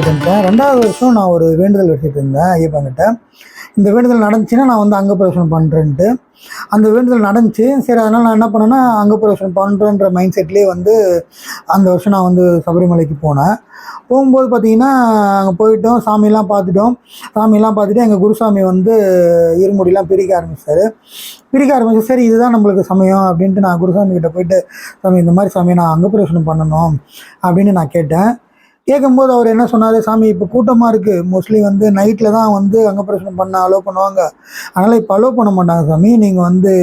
இருந்தேன் ரெண்டாவது வருஷம் நான் ஒரு வேண்டுதல் வச்சுட்டு இருந்தேன் ஐயப்பங்கிட்ட இந்த வேண்டுதல் நடந்துச்சுன்னா நான் வந்து அங்கப்பிரவேசனம் பண்ணுறேன்ட்டு அந்த வேண்டுதல் நடந்துச்சு சரி அதனால் நான் என்ன பண்ணேன்னா அங்கப்பிரவேசனம் பண்ணுறேன்ற மைண்ட் செட்லேயே வந்து அந்த வருஷம் நான் வந்து சபரிமலைக்கு போனேன். போகும்போது பார்த்தீங்கன்னா அங்கே போயிட்டோம் சாமியெல்லாம் பார்த்துட்டோம். சாமியெல்லாம் பார்த்துட்டு எங்கள் குருசாமி வந்து இருமுடிலாம் பிரிக்க ஆரம்பிச்சார். பிரிக்க ஆரம்பிச்சு சரி இதுதான் நம்மளுக்கு சமயம் அப்படின்ட்டு நான் குருசாமி கிட்டே போயிட்டு சாமி இந்த மாதிரி சாமி நான் அங்கப்பிரவேசனம் பண்ணணும் அப்படின்னு நான் கேட்டேன். கேட்கும்போது அவர் என்ன சொன்னார் சாமி இப்போ கூட்டமாக இருக்குது மோஸ்ட்லி வந்து நைட்டில் தான் வந்து அங்கப்பிரவேசனம் பண்ண அலோவ் பண்ணுவாங்க. அதனால் இப்போ அலோவ் பண்ண மாட்டாங்க சாமி. நீங்கள் வந்து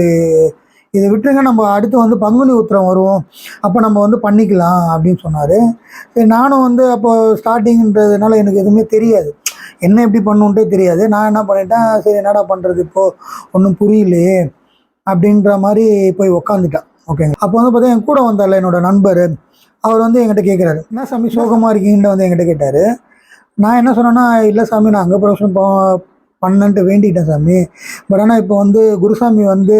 இதை விட்டுருங்க. நம்ம அடுத்து வந்து பங்குனி உத்திரம் வருவோம். அப்போ நம்ம வந்து பண்ணிக்கலாம் அப்படின்னு சொன்னார். சரி நானும் வந்து அப்போ ஸ்டார்டிங்ன்றதுனால எனக்கு எதுவுமே தெரியாது. என்ன எப்படி பண்ணுன்ட்டே தெரியாது. நான் என்ன பண்ணிட்டேன் சரி என்னடா பண்ணுறது இப்போது ஒன்றும் புரியலையே. அப்படின்ற மாதிரி போய் உக்காந்துட்டேன். ஓகேங்க அப்போ வந்து பார்த்தா என் கூட வந்தார்ல என்னோட நண்பர். அவர் வந்து என்கிட்ட கேட்குறாரு என்ன சாமி சோகமாக இருக்கீங்கன்னு வந்து என்கிட்ட கேட்டார். நான் என்ன சொன்னேன்னா இல்லை சாமி நான் அங்கே பிரவேசனம் போ பண்ணன்ட்டு வேண்டிக்கிட்டேன் சாமி. பட் ஆனால் இப்போ வந்து குருசாமி வந்து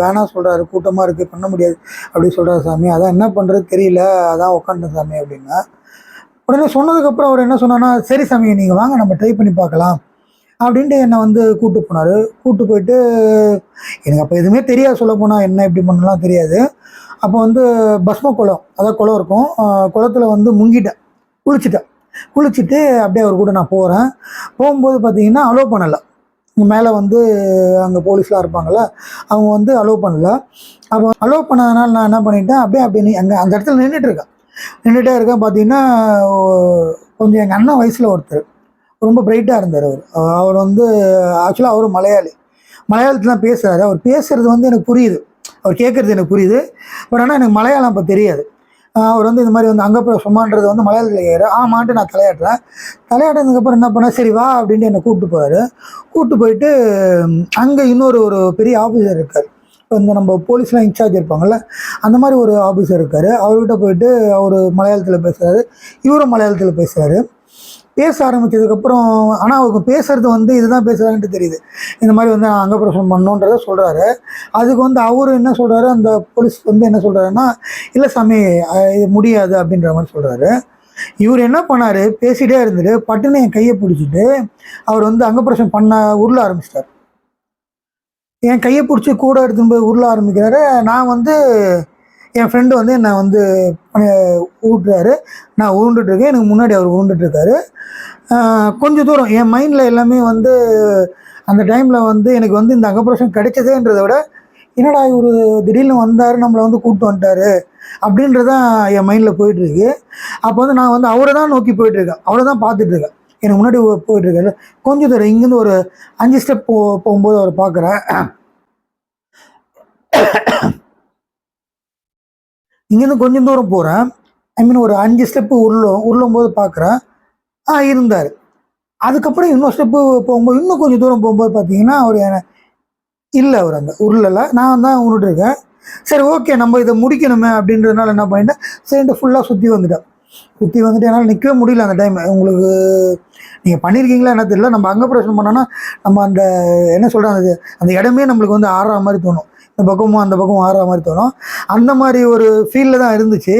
வேணாம் சொல்கிறாரு கூட்டமாக இருக்குது பண்ண முடியாது அப்படி சொல்கிறாரு சாமி. அதான் என்ன பண்ணுறது தெரியல அதான் உட்காந்துட்டேன் சாமி அப்படின்னா. உடனே சொன்னதுக்கப்புறம் அவர் என்ன சொன்னான்னா சரி சாமி நீங்கள் வாங்க நம்ம ட்ரை பண்ணி பார்க்கலாம். அப்படின்ட்டு என்னை வந்து கூட்டு போனார். கூட்டு போயிட்டு எனக்கு அப்போ எதுவுமே தெரியாது சொல்ல போனால் என்ன எப்படி பண்ணலாம் தெரியாது. அப்போ வந்து பஸ்ம குளம் அதாவது குளம் இருக்கும். குளத்தில் குளத்துல வந்து முங்கிட்டேன். குளிச்சுட்டேன். குளிச்சுட்டு அப்படியே அவர் கூட நான் போகிறேன் போகும்போது பார்த்தீங்கன்னா அலோவ் பண்ணலை. மேலே வந்து அங்கே போலீஸ்லாம் இருப்பாங்கள்ல அவங்க வந்து அலோவ் பண்ணல. அப்போ அலோவ் பண்ணதுனால நான் என்ன பண்ணிட்டேன் அப்படியே அப்படி நீ அங்கே அந்த இடத்துல நின்றுட்டு இருக்கேன். நின்றுட்டே இருக்கேன் பார்த்தீங்கன்னா கொஞ்சம் எங்கள் அண்ணன் வயசில் ஒருத்தர். ரொம்ப பிரைட்டாக இருந்தார் அவர். அவர் வந்து ஆக்சுவலாக அவர் மலையாளி. மலையாளத்தில் தான் பேசுகிறாரு அவர் பேசுகிறது வந்து எனக்கு புரியுது. அவர் கேட்குறது எனக்கு புரியுது. பட் ஆனால் எனக்கு மலையாளம் இப்போ தெரியாது. அவர் வந்து இந்த மாதிரி வந்து அங்கே போய் சும்மான்றது வந்து மலையாளத்தில் கேட்குற ஆமான்ட்டு நான் தலையாட்டுறேன். தலையாட்டினதுக்கப்புறம் என்ன பண்ணேன் சரி வா அப்படின்ட்டு என்னை கூப்பிட்டு போவார் கூப்பிட்டு போயிட்டு அங்கே இன்னொரு ஒரு பெரிய ஆஃபீஸர் இருக்கார். இப்போ இந்த நம்ம போலீஸ்லாம் இன்சார்ஜ் இருப்பாங்கல்ல அந்த மாதிரி ஒரு ஆஃபீஸர் இருக்கார். அவர்கிட்ட போயிட்டு அவர் மலையாளத்தில் பேசுகிறாரு இவரும் மலையாளத்தில் பேசுகிறாரு பேச ஆரம்பிச்சதுக்கப்புறம் ஆனால் அவருக்கு பேசுறது வந்து இதுதான் பேசுகிறாங்கன்ட்டு தெரியுது. இந்த மாதிரி வந்து நான் அங்கப்பிரசனம் பண்ணுன்றத சொல்கிறாரு அதுக்கு வந்து அவர் என்ன சொல்கிறாரு அந்த போலீஸ் வந்து என்ன சொல்கிறாருன்னா இல்லை சாமி இது முடியாது அப்படின்ற மாதிரி சொல்கிறாரு இவர் என்ன பண்ணார்? பேசிகிட்டே இருந்துட்டு பட்டுன்னு என் கையை பிடிச்சிட்டு அவர் வந்து அங்கப்பிரசனம் பண்ண உருள ஆரம்பிச்சிட்டார். என் கையை பிடிச்சி கூட எடுத்துன்னு போய் உருள ஆரம்பிக்கிறாரு. நான் வந்து என் ஃப்ரெண்டு வந்து என்னை வந்து ஊட்டுறாரு. நான் உருண்டுட்டு இருக்கேன். எனக்கு முன்னாடி அவர் உருண்டுட்டுருக்காரு கொஞ்சம் தூரம். என் மைண்டில் எல்லாமே வந்து அந்த டைமில் வந்து எனக்கு வந்து இந்த அகப்ரேஷன் கிடைச்சதேன்றதை விட என்னடா இவர் திடீர்னு வந்தார் நம்மளை வந்து கூப்பிட்டு வந்துட்டாரு அப்படின்றதான் என் மைண்டில் போயிட்டுருக்கு அப்போ வந்து நான் வந்து அவரை தான் நோக்கி போயிட்டுருக்கேன் அவரை தான் பார்த்துட்ருக்கேன் எனக்கு முன்னாடி போயிட்டுருக்காரு கொஞ்சம் தூரம். இங்கேருந்து ஒரு அஞ்சு ஸ்டெப் போ போகும்போது அவரை பார்க்குறேன். இங்கேருந்து கொஞ்சம் தூரம் போகிறேன் ஐ மீன் ஒரு அஞ்சு ஸ்டெப்பு உருளும் உருளும் போது பார்க்குறேன் ஆ இருந்தார். அதுக்கப்புறம் இன்னொரு ஸ்டெப்பு போகும்போது இன்னும் கொஞ்சம் தூரம் போகும்போது பார்த்தீங்கன்னா அவர் என்ன இல்லை அவர் அந்த உருளலை. நான் தான் உருட்டு இருக்கேன் சரி ஓகே நம்ம இதை முடிக்கணுமே அப்படின்றதுனால என்ன பண்ணிட்டேன் சரின்ட்டு ஃபுல்லாக சுற்றி வந்துட்டேன். சுற்றி வந்துட்டு என்னால் நிற்கவே முடியல அந்த டைம் உங்களுக்கு நீங்கள் பண்ணியிருக்கீங்களா என்ன தெரியல. நம்ம அங்கே பிரச்சனை பண்ணோன்னா நம்ம அந்த என்ன சொல்கிறோம் அது? அந்த இடமே நம்மளுக்கு வந்து ஆடுற மாதிரி தோணும். இந்த பக்கமும் அந்த பக்கமும் ஆடுற மாதிரி தோணும். அந்த மாதிரி ஒரு ஃபீலில் தான் இருந்துச்சு.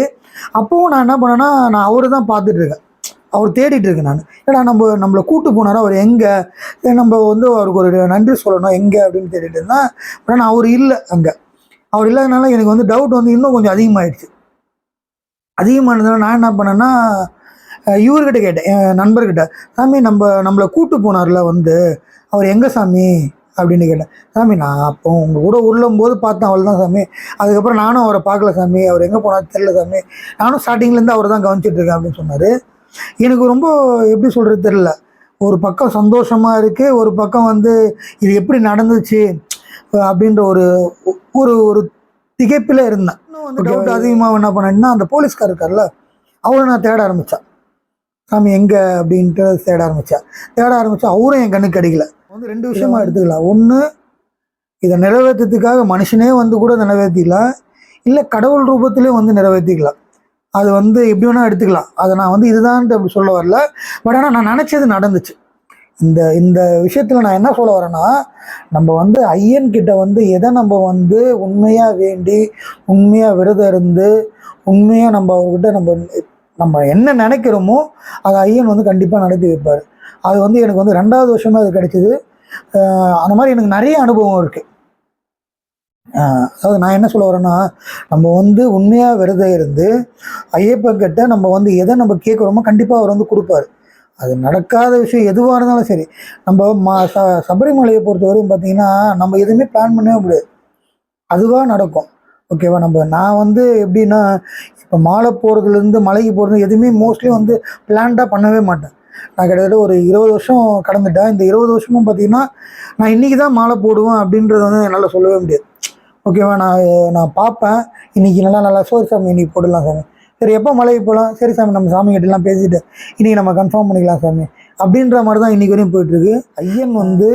அப்போவும் நான் என்ன பண்ணேன்னா நான் அவரை தான் பார்த்துட்டு இருக்கேன். அவர் தேடிட்டு இருக்கேன் நான். ஏன்னா நம்ம நம்மளை கூட்டு போனாரா? அவர் எங்கே? நம்ம வந்து அவருக்கு ஒரு நன்றி சொல்லணும். எங்கே? அப்படின்னு தேடிட்டு இருந்தேன். ஆனால் அவர் இல்லை அங்கே. அவர் இல்லாதனால எனக்கு வந்து டவுட் வந்து இன்னும் கொஞ்சம் அதிகமாகிடுச்சு அதிகமானதுனால நான் என்ன பண்ணேன்னா இவர்கிட்ட கேட்டேன் என் நண்பர்கிட்ட சாமி நம்ம நம்மளை கூட்டு போனார்ல வந்து அவர் எங்கே சாமி? அப்படின்னு கேட்டேன். சாமி நான் அப்போ உங்கள் கூட உருளும் போது பார்த்தேன் அவள் தான் சாமி. அதுக்கப்புறம் நானும் அவரை பார்க்கல சாமி. அவர் எங்கே போனார் தெரில சாமி. நானும் ஸ்டார்டிங்லேருந்து அவரை தான் கவனிச்சிட்டு இருக்கேன் அப்படின்னு சொன்னார். எனக்கு ரொம்ப எப்படி சொல்கிறது தெரில ஒரு பக்கம் சந்தோஷமாக இருக்குது ஒரு பக்கம் வந்து இது எப்படி நடந்துச்சு? அப்படின்ற ஒரு ஒரு ஒரு திகைப்பில் இருந்தேன். இன்னும் வந்து டவுட் அதிகமாக என்ன பண்ணேன்னா அந்த போலீஸ்கார் இருக்கார்ல அவரை நான் தேட ஆரம்பித்தேன் சாமி எங்கே அப்படின்ட்டு தேட ஆரம்பித்தேன் தேட ஆரம்பித்தா அவரும் என் கண்ணுக்கு கிடைக்கல வந்து ரெண்டு விஷயமா எடுத்துக்கலாம் ஒன்று இதை நிறைவேற்றத்துக்காக மனுஷனே வந்து கூட நிறைவேற்றிக்கலாம் இல்லை கடவுள் ரூபத்திலே வந்து நிறைவேற்றிக்கலாம் அது வந்து எப்படி வேணால் எடுத்துக்கலாம். அதை நான் வந்து இதுதான்ட்டு அப்படி சொல்ல வரல. பட் ஆனால் நான் நினச்சது நடந்துச்சு. இந்த இந்த விஷயத்தில் நான் என்ன சொல்ல வரேன்னா நம்ம வந்து ஐயன் கிட்ட வந்து எதை நம்ம வந்து உண்மையாக வேண்டி உண்மையாக விரதம் இருந்து உண்மையாக நம்ம அவர்கிட்ட நம்ம நம்ம என்ன நினைக்கிறோமோ அதை ஐயன் வந்து கண்டிப்பாக நடத்தி வைப்பார். அது வந்து எனக்கு வந்து ரெண்டாவது வருஷமே அது கிடைச்சிது. அந்த மாதிரி எனக்கு நிறைய அனுபவம் இருக்குது அதாவது நான் என்ன சொல்ல வரேன்னா நம்ம வந்து உண்மையாக விரதம் இருந்து ஐயப்பன் கிட்ட நம்ம வந்து எதை நம்ம கேட்குறோமோ கண்டிப்பாக அவர் வந்து கொடுப்பாரு. அது நடக்காத விஷயம் எதுவாக இருந்தாலும் சரி. நம்ம மா ச சபரிமலையை பொறுத்தவரையும் பார்த்தீங்கன்னா நம்ம எதுவுமே பிளான் பண்ணவே முடியாது. அதுவாக நடக்கும். ஓகேவா நம்ம நான் வந்து எப்படின்னா இப்போ மாலை போகிறதுலேருந்து மலைக்கு போகிறது எதுவுமே மோஸ்ட்லி வந்து பிளான்டாக பண்ணவே மாட்டேன். நான் கிட்டத்தட்ட ஒரு இருபது வருஷம் கடந்துட்டேன். இந்த இருபது வருஷமும் பார்த்தீங்கன்னா நான் இன்றைக்கி தான் மாலை போடுவேன் அப்படின்றத வந்து என்னால் சொல்லவே முடியாது. ஓகேவா நான் நான் பார்ப்பேன். இன்னைக்கு நல்லா நல்லா சோறு சாமி இன்னைக்கு போடலாம் சாமி. சரி எப்போ மலைக்கு போகலாம்? சரி சாமி நம்ம சாமி கிட்டலாம் பேசிட்டு இன்னைக்கு நம்ம கன்ஃபார்ம் பண்ணிக்கலாம் சாமி. அப்படின்ற மாதிரி தான் இன்னைக்கு வரையும் போயிட்டுருக்கு ஐயன் வந்து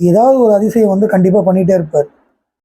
ஏதாவது ஒரு அதிசயம் வந்து கண்டிப்பாக பண்ணிகிட்டே இருப்பார்.